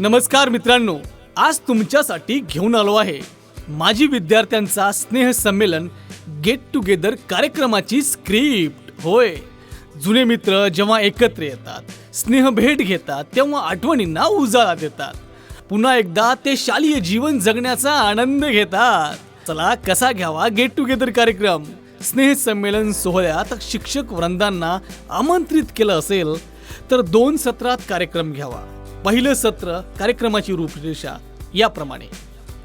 नमस्कार मित्रांनो आज तुमच्यासाठी घेऊन आलो आहे माजी विद्यार्थ्यांचा स्नेह संमेलन गेट टुगेदर कार्यक्रमाची स्क्रिप्ट होय. जुने मित्र जेव्हा एकत्र येतात स्नेह भेट घेतात तेव्हा आठवणींना उजाळा देतात. पुन्हा एकदा ते शालेय जीवन जगण्याचा आनंद घेतात. चला कसा घ्यावा गेट टुगेदर कार्यक्रम? स्नेह संमेलन सोहळ्यात शिक्षक वृंदांना आमंत्रित केलं असेल तर दोन सत्रात कार्यक्रम घ्यावा. पहिलं सत्र कार्यक्रमाची रूपरेषा याप्रमाणे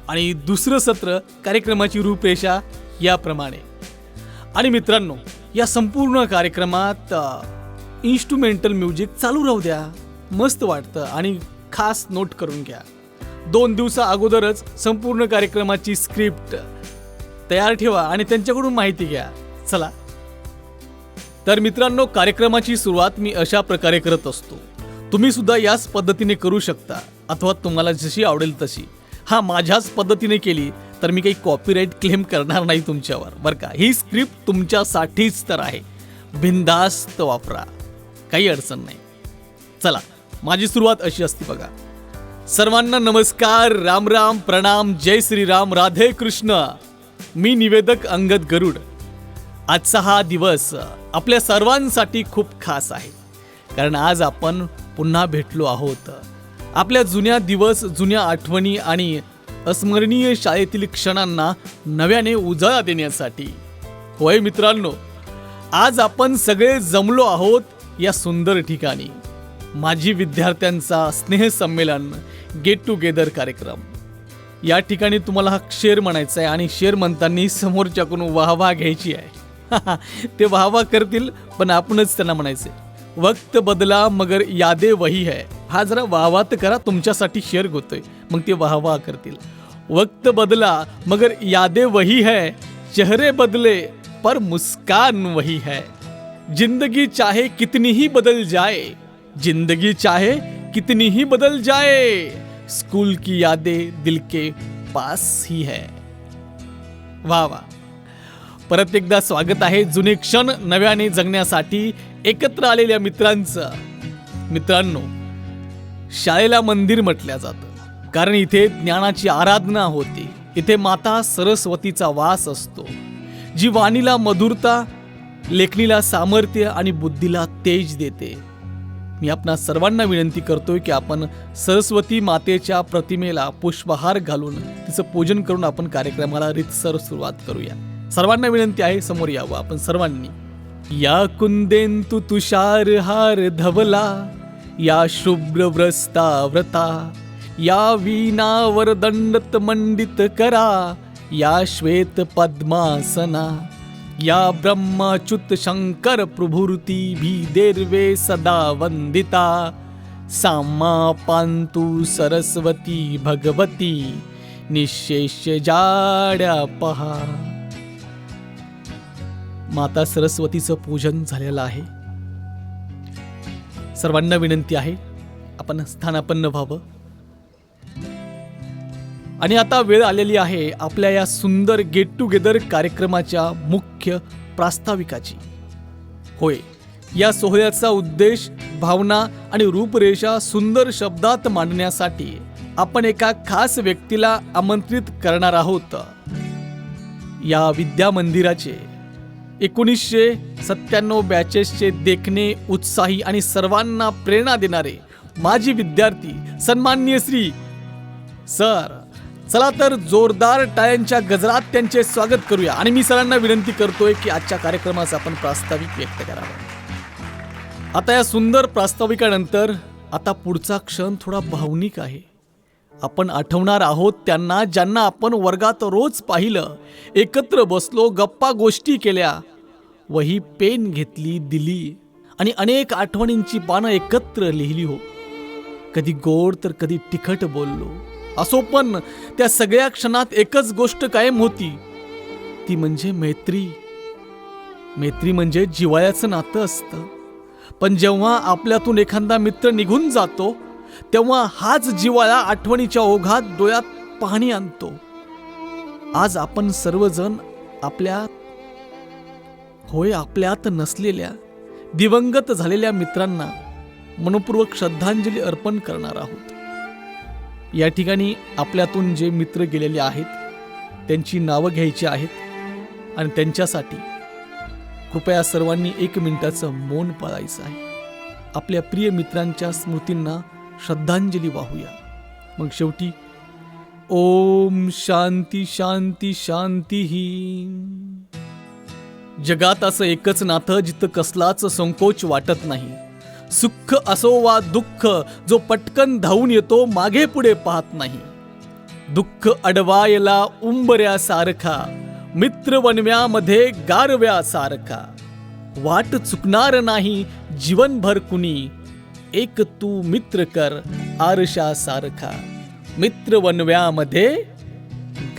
आणि दुसरं सत्र कार्यक्रमाची रूपरेषा याप्रमाणे. आणि मित्रांनो या संपूर्ण कार्यक्रमात इन्स्ट्रुमेंटल म्युझिक चालू राहू द्या मस्त वाटतं आणि खास नोट करून घ्या. दोन दिवसा अगोदरच संपूर्ण कार्यक्रमाची स्क्रिप्ट तयार ठेवा आणि त्यांच्याकडून माहिती घ्या. चला. तर मित्रांनो कार्यक्रमाची सुरुवात मी अशा प्रकारे करत असतो. तुम्ही सुद्धा याच पद्धतीने करू शकता अथवा तुम्हाला जशी आवडेल तशी. हा माझ्याच पद्धतीने केली तर मी काही कॉपीराईट क्लेम करणार नाही तुमच्यावर बरं का? ही स्क्रिप्ट तुमच्यासाठीच तर आहे. बिंदास्त वापरा. काही अडचण नाही. चला माझी सुरुवात अशी असते बघा. सर्वांना नमस्कार राम राम प्रणाम जय श्रीराम राधे कृष्ण. मी निवेदक अंगद गरुड. आजचा हा दिवस आपल्या सर्वांसाठी खूप खास आहे. कारण आज आपण पुन्हा भेटलो आहोत. आपल्या जुन्या दिवस जुन्या आठवणी आणि अस्मरणीय शाळेतील क्षणांना नव्याने उजाळा देण्यासाठी. होय मित्रांनो आज आपण सगळे जमलो आहोत या सुंदर ठिकाणी. माजी विद्यार्थ्यांचा स्नेहसंमेलन गेट टुगेदर कार्यक्रम. या ठिकाणी तुम्हाला हा शेर म्हणायचा आहे आणि शेर म्हणताना समोरच्याकडून वाहवा घ्यायची आहे. ते वाहवा करतील पण आपणच त्यांना म्हणायचे वक्त बदला मगर यादे वही है. हा जरा वाहवा तर करा तुमच्यासाठी शेअर होतोय मग ते वाहवा करतील. वक्त बदला मगर यादे वही है. चेहरे बदले पर मुस्कान वही है. जिंदगी चाहे कितनी ही बदल जाए जिंदगी चाहे कितनी ही बदल जाए स्कूल की यादें दिल के पास ही है. वाह वाह. परत एकदा स्वागत आहे जुने क्षण नव्याने जगण्यासाठी एकत्र आलेल्या मित्रांचं. मित्रांनो शाळेला मंदिर म्हटल्या जातं. कारण इथे ज्ञानाची आराधना होते. इथे माता सरस्वतीचा वास असतो. जी वाणीला मधुरता लेखणीला सामर्थ्य आणि बुद्धीला तेज देते. मी आपणा सर्वांना विनंती करतोय की आपण सरस्वती मातेच्या प्रतिमेला पुष्पहार घालून तिचं पूजन करून आपण कार्यक्रमाला रितसर सुरुवात करूया. सर्वांना विनंती आहे समोर यावं आपण सर्वांनी. या कुंदेंतु तुषार हार धवला या शुभ्र व्रस्ता व्रता या वीणावर दंडत मंडित करा या श्वेत पद्मासना या ब्रह्माच्युत शंकर प्रभुर्ती भी देर्वे सदा वंदिता सामा पांतु सरस्वती भगवती निशेष जाड्या पहा। माता सरस्वतीचं पूजन झालेलं आहे. सर्वांना विनंती आहे आपण स्थानापन्न व्हावं. आणि आता वेळ आलेली आहे आपल्या या सुंदर गेट टुगेदर कार्यक्रमाच्या मुख्य प्रास्ताविकाची. होय या सोहळ्याचा उद्देश भावना आणि रूपरेषा सुंदर शब्दात मांडण्यासाठी आपण एका खास व्यक्तीला आमंत्रित करणार आहोत. या विद्या मंदिराचे एकोणीसशे सत्त्याण्णव बॅचेसचे देखणे उत्साही आणि सर्वांना प्रेरणा देणारे माजी विद्यार्थी सन्माननीय श्री सर चला तर जोरदार टाळ्यांच्या गजरात त्यांचे स्वागत करूया. आणि मी सरांना विनंती करतोय की आजच्या कार्यक्रमाचा आपण प्रास्ताविक व्यक्त करावं. आता या सुंदर प्रास्ताविकानंतर आता पुढचा क्षण थोडा भावनिक आहे. आपण आठवणार आहोत त्यांना ज्यांना आपण वर्गात रोज पाहिलं. एकत्र बसलो गप्पा गोष्टी केल्या. वही पेन घेतली दिली. आणि अनेक आठवणींची पानं एकत्र लिहिली हो. कधी गोड तर कधी तिखट बोललो. असो पण त्या सगळ्या क्षणात एकच गोष्ट कायम होती. ती म्हणजे मैत्री. मैत्री म्हणजे जिवाळ्याचं नातं असतं. पण जेव्हा आपल्यातून एखादा मित्र निघून जातो तेव्हा हाच जिवाळा आठवणीच्या ओघात डोळ्यात पाणी आणतो. आज आपण सर्वजण आपल्या होय आपल्यात नसलेल्या दिवंगत झालेल्या मित्रांना मनपूर्वक श्रद्धांजली अर्पण करणार आहोत. या ठिकाणी आपल्यातून जे मित्र गेलेले आहेत त्यांची नावं घ्यायची आहेत आणि त्यांच्यासाठी कृपया सर्वांनी एक मिनिटाचं मौन पाळायचं आहे. आपल्या प्रिय मित्रांच्या स्मृतींना श्रद्धांजली वाहूया. मग शेवटी ओम शांती शांती शांती जगात असं एकच नातं जिथं कसलाच संकोच वाटत नाही. सुख असो वा दुःख जो पटकन धावून येतो मागे पुढे पाहत नाही. दुःख अडवायला उंबऱ्यासारखा मित्र वनव्यामध्ये गारव्यासारखा. वाट चुकणार नाही जीवनभर कुणी एक तू मित्र कर आरशा सारखा. मित्र वनव्यामध्ये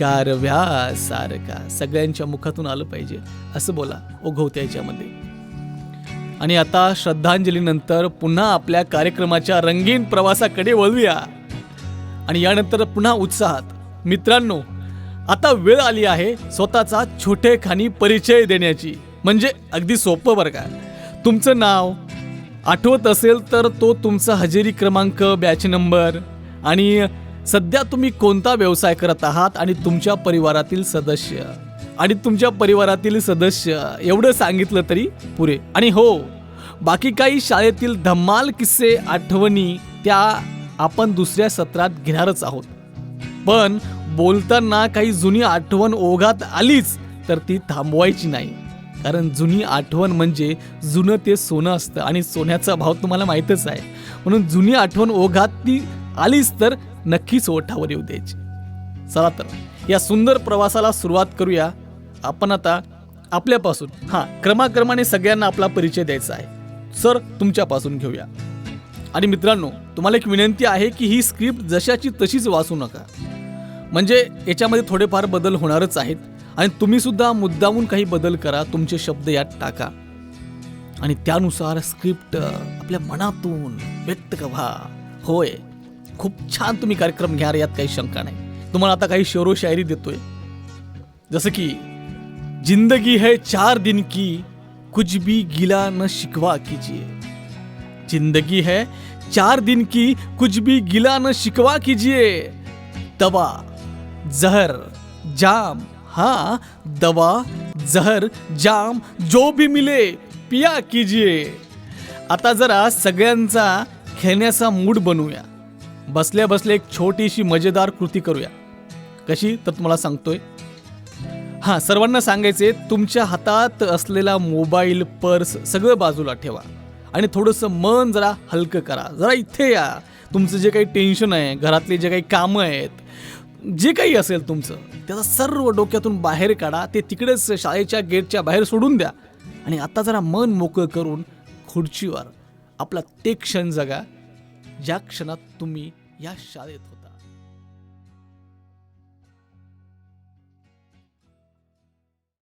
गारव्या सारखा. सगळ्यांच्या मुखातून आलं पाहिजे. असं बोला ओघवत्या याच्यामध्ये. आणि आता श्रद्धांजलीनंतर पुन्हा आपल्या कार्यक्रमाच्या रंगीन प्रवासाकडे वळूया. आणि यानंतर पुन्हा उत्साहात. मित्रांनो आता वेळ आली आहे स्वतःचा छोटेखानी परिचय देण्याची. म्हणजे अगदी सोपं बरं का. तुमचं नाव आठवत असेल तर तो तुमचा हजेरी क्रमांक बॅच नंबर आणि सध्या तुम्ही कोणता व्यवसाय करत आहात आणि तुमच्या परिवारातील सदस्य. आणि तुमच्या परिवारातील सदस्य एवढं सांगितलं तरी पुरे. आणि हो बाकी काही शाळेतील धम्माल किस्से आठवणी त्या आपण दुसऱ्या सत्रात घेणारच आहोत. पण बोलताना काही जुनी आठवण ओघात आलीच तर ती थांबवायची नाही. कारण जुनी आठवण म्हणजे जुनं ते सोनं असतं आणि सोन्याचा भाव तुम्हाला माहीतच आहे. म्हणून जुनी आठवण ओघात ती आलीच तर नक्कीच ओठावर येऊ द्यायची. चला तर या सुंदर प्रवासाला सुरुवात करूया. आपण आता आपल्यापासून हां क्रमाक्रमाने सगळ्यांना आपला परिचय द्यायचा आहे. सर तुमच्यापासून घेऊया. आणि मित्रांनो तुम्हाला एक विनंती आहे की ही स्क्रिप्ट जशाची तशीच वाचू नका. म्हणजे याच्यामध्ये थोडेफार बदल होणारच आहेत. आणि तुम्ही सुद्धा मुद्दामून काही बदल करा तुमचे शब्द यात टाका. आणि त्यानुसार स्क्रिप्ट आपल्या मनातून व्यक्त करा. होय खूप छान तुम्ही कार्यक्रम घ्या यात काही शंका नाही. तुम्हाला आता काही शेरो शायरी देतोय. जसं की जिंदगी है चार दिन की कुछ भी गिला न शिकवा कीजिए. जिंदगी है चार दिन की कुछ भी गिला न शिकवा कीजिए. दवा जहर जाम हाँ दवा जहर जाम जो भी मिले पिया कीजिए. आता जरा सगळ्यांचा खेळण्याचा मूड बनवूया. बसल्या बसल्या एक छोटीशी मजेदार कृती करूया. कशी? तर तुम्हाला सांगतोय. हां सर्वांना सांगायचे तुमच्या हातात असलेला मोबाईल पर्स सगळं बाजूला ठेवा. आणि थोडंसं मन जरा हलकं करा. जरा इथे या. तुमचं जे काही टेन्शन आहे घरातले जे काही कामं आहेत जे काही असेल तुमचं त्याचा सर्व डोक्यातून बाहेर काढा ते तिकडेच शाळेच्या गेटच्या बाहेर सोडून द्या. आणि आता जरा मन मोकळं करून खुर्चीवर आपला ते क्षण जगा ज्या क्षणात तुम्ही या शाळेत होता.